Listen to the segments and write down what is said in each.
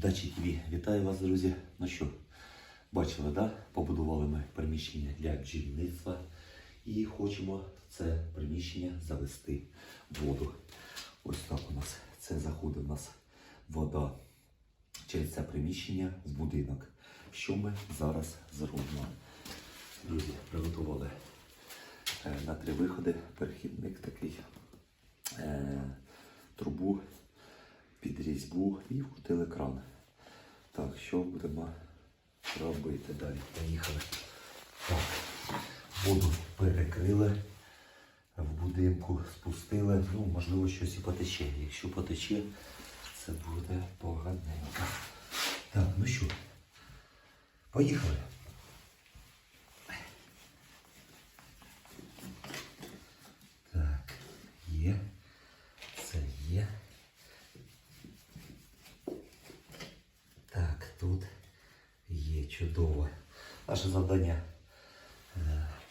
Дачі ТВ. Вітаю вас, друзі. Ну що, бачили, да? побудували ми приміщення для бджільництва і хочемо це приміщення завести в воду. Ось так у нас це заходить у нас вода через це приміщення в будинок. Що ми зараз зробимо? Друзі, приготували е, на три виходи перехідник такий, е, трубу різьбу і вкрутили кран. Так, що будемо робити далі? Поїхали. Так, воду перекрили в будинку, спустили. Ну, можливо, щось і потече. Якщо потече, це буде поганенько. Так, ну що, поїхали. Чудово. Наше завдання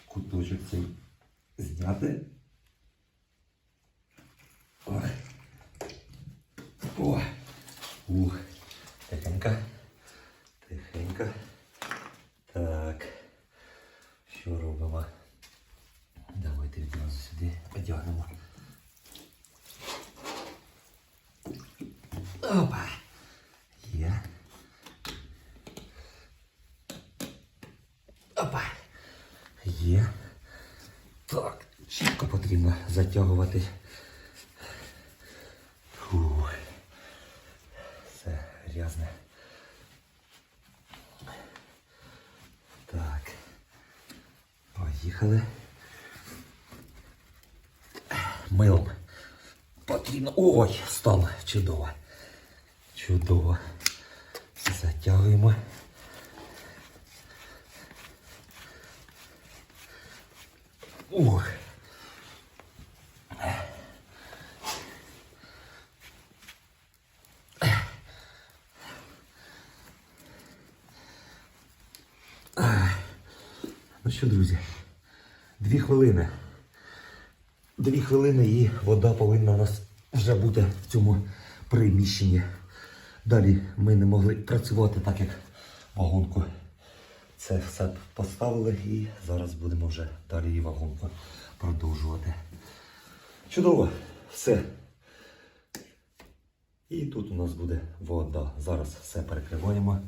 куточок цей зняти. Ой. Ой. Ух. Тихенько. Тихенько. Так. Що робимо? Давайте відразу сюди одягнемо. Опа. Опа. Є. Так, чітко потрібно затягувати. Фух. Все грязне. Так. Поїхали. Милом. Потрібно. Ой, стало чудово. Чудово. Затягуємо. Ух. Ну що, друзі, дві хвилини. Дві хвилини і вода повинна у нас вже бути в цьому приміщенні. Далі ми не могли працювати так, як вагонку. Це все поставили і зараз будемо вже далі і вагонку продовжувати. Чудово, все. І тут у нас буде вода. Зараз все перекриваємо,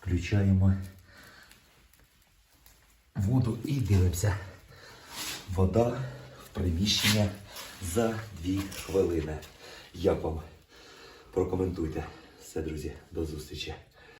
включаємо воду і дивимося. Вода в приміщення за 2 хвилини. Як вам? Прокоментуйте. Все, друзі, до зустрічі.